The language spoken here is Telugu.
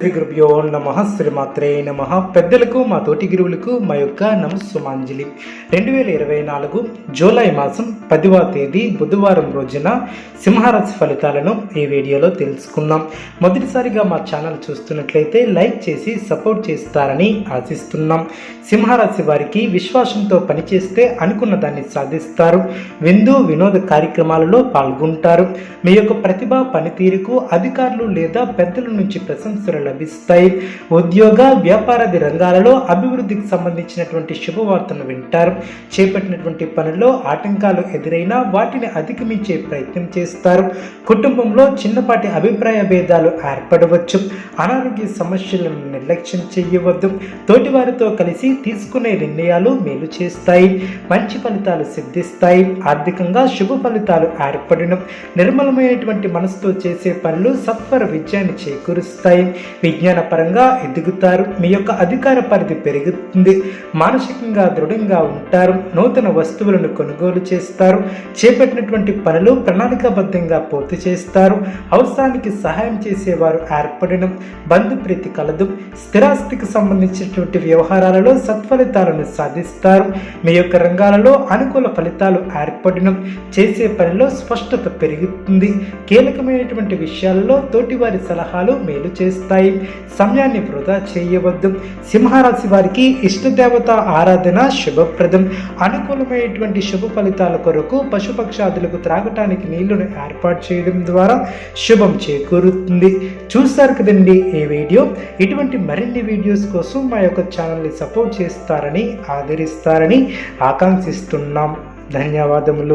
శ్రీ గురుభ్యో నమ శ్రీమాత్రే నమ. పెద్దలకు మా తోటి గురువులకు మా యొక్క నమస్సుమాంజలి. రెండు వేల ఇరవై నాలుగు జూలై మాసం పదివ తేదీ బుధవారం రోజున సింహరాశి ఫలితాలను ఈ వీడియోలో తెలుసుకుందాం. మొదటిసారిగా మా ఛానల్ చూస్తున్నట్లయితే లైక్ చేసి సపోర్ట్ చేస్తారని ఆశిస్తున్నాం. సింహరాశి వారికి విశ్వాసంతో పనిచేస్తే అనుకున్న దాన్ని సాధిస్తారు. విందు వినోద కార్యక్రమాలలో పాల్గొంటారు. మీ యొక్క ప్రతిభ పనితీరుకు అధికారులు లేదా పెద్దల నుంచి ప్రశంసలు లభిస్తాయి. ఉద్యోగ వ్యాపారాది రంగాలలో అభివృద్ధికి సంబంధించినటువంటి శుభవార్తను వింటారు. చేపట్టినటువంటి పనుల్లో ఆటంకాలు ఎదురైనా వాటిని అధిగమించే ప్రయత్నం చేస్తారు. కుటుంబంలో చిన్నపాటి అభిప్రాయ భేదాలు ఏర్పడవచ్చు. అనారోగ్య సమస్యలను నిర్లక్ష్యం చేయవద్దు. తోటివారితో కలిసి తీసుకునే నిర్ణయాలు మేలు చేస్తాయి. మంచి ఫలితాలు సిద్ధిస్తాయి. ఆర్థికంగా శుభ ఫలితాలు ఏర్పడడం నిర్మలమైనటువంటి మనసుతో చేసే పనులు సత్వర విజయాన్ని చేకూరుస్తాయి. విజ్ఞానపరంగా ఎదుగుతారు. మీ యొక్క అధికార పరిధి పెరుగుతుంది. మానసికంగా దృఢంగా ఉంటారు. నూతన వస్తువులను కొనుగోలు చేస్తారు. చేపట్టినటువంటి పనులు ప్రణాళికాబద్ధంగా పూర్తి చేస్తారు. అవసరానికి సహాయం చేసేవారు ఏర్పడడం బంధుప్రీతి కలదు. స్థిరాస్తికి సంబంధించినటువంటి వ్యవహారాలలో సత్ఫలితాలను సాధిస్తారు. మీ యొక్క రంగాలలో అనుకూల ఫలితాలు ఏర్పడడం చేసే పనిలో స్పష్టత పెరుగుతుంది. కీలకమైనటువంటి విషయాలలో తోటివారి సలహాలు మేలు చేస్తాయి. సమయాన్ని వృధా చేయవద్దు. సింహరాశి వారికి ఇష్టదేవత ఆరాధన శుభప్రదం. అనుకూలమైనటువంటి శుభ ఫలితాల కొరకు పశుపక్షాదులకు త్రాగటానికి నీళ్ళను ఏర్పాటు చేయడం ద్వారా శుభం చేకూరుతుంది. చూస్తారు కదండి ఈ వీడియో? ఇటువంటి మరిన్ని వీడియోస్ కోసం మా యొక్క ఛానల్ని సపోర్ట్ చేస్తారని ఆదరిస్తారని ఆకాంక్షిస్తున్నాం. ధన్యవాదములు.